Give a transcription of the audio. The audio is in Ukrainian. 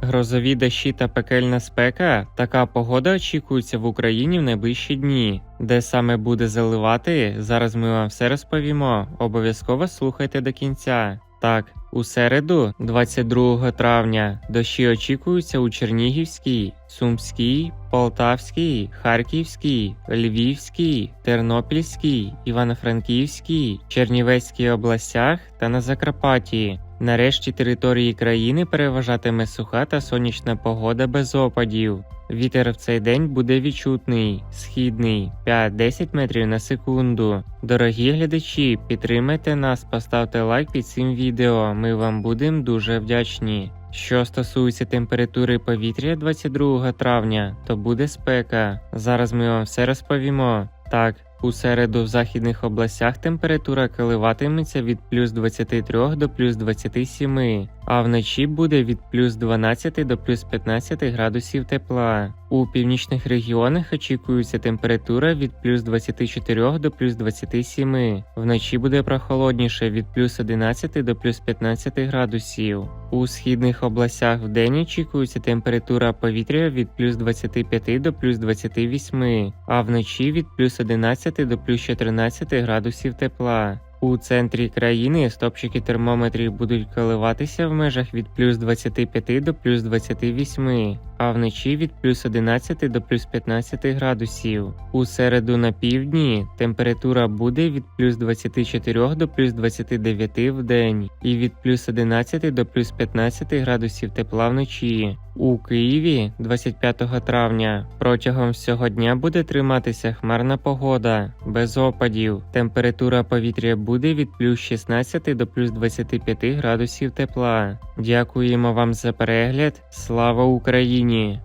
Грозові дощі та пекельна спека. Така погода очікується в Україні в найближчі дні. Де саме буде заливати, зараз ми вам все розповімо. Обов'язково слухайте до кінця. Так, у середу, 22 травня, дощі очікуються у Чернігівській, Сумській, Полтавській, Харківській, Львівській, Тернопільській, Івано-Франківській, Чернівецькій областях та на Закарпатті. Нарешті території країни переважатиме суха та сонячна погода без опадів. Вітер в цей день буде відчутний, східний 5-10 метрів на секунду. Дорогі глядачі, підтримайте нас, поставте лайк під цим відео. Ми вам будемо дуже вдячні. Що стосується температури повітря 22 травня, то буде спека. Зараз ми вам все розповімо. Так, у середу в західних областях температура коливатиметься від плюс 23 до плюс 27, а вночі буде від плюс 12 до плюс 15 градусів тепла. У північних регіонах очікується температура від плюс 24 до плюс 27. Вночі буде прохолодніше від плюс 11 до плюс 15 градусів. У східних областях вдень очікується температура повітря від плюс 25 до плюс 28, а вночі від плюс 11 до плюс 14 градусів тепла. У центрі країни стопчики термометрів будуть коливатися в межах від плюс 25 до плюс 28, а вночі від плюс 11 до плюс 15 градусів. У середу на півдні температура буде від плюс 24 до плюс 29 в день і від плюс 11 до плюс 15 градусів тепла вночі. У Києві 25 травня протягом всього дня буде триматися хмарна погода без опадів. Температура повітря буде від плюс 16 до плюс 25 градусів тепла. Дякуємо вам за перегляд. Слава Україні!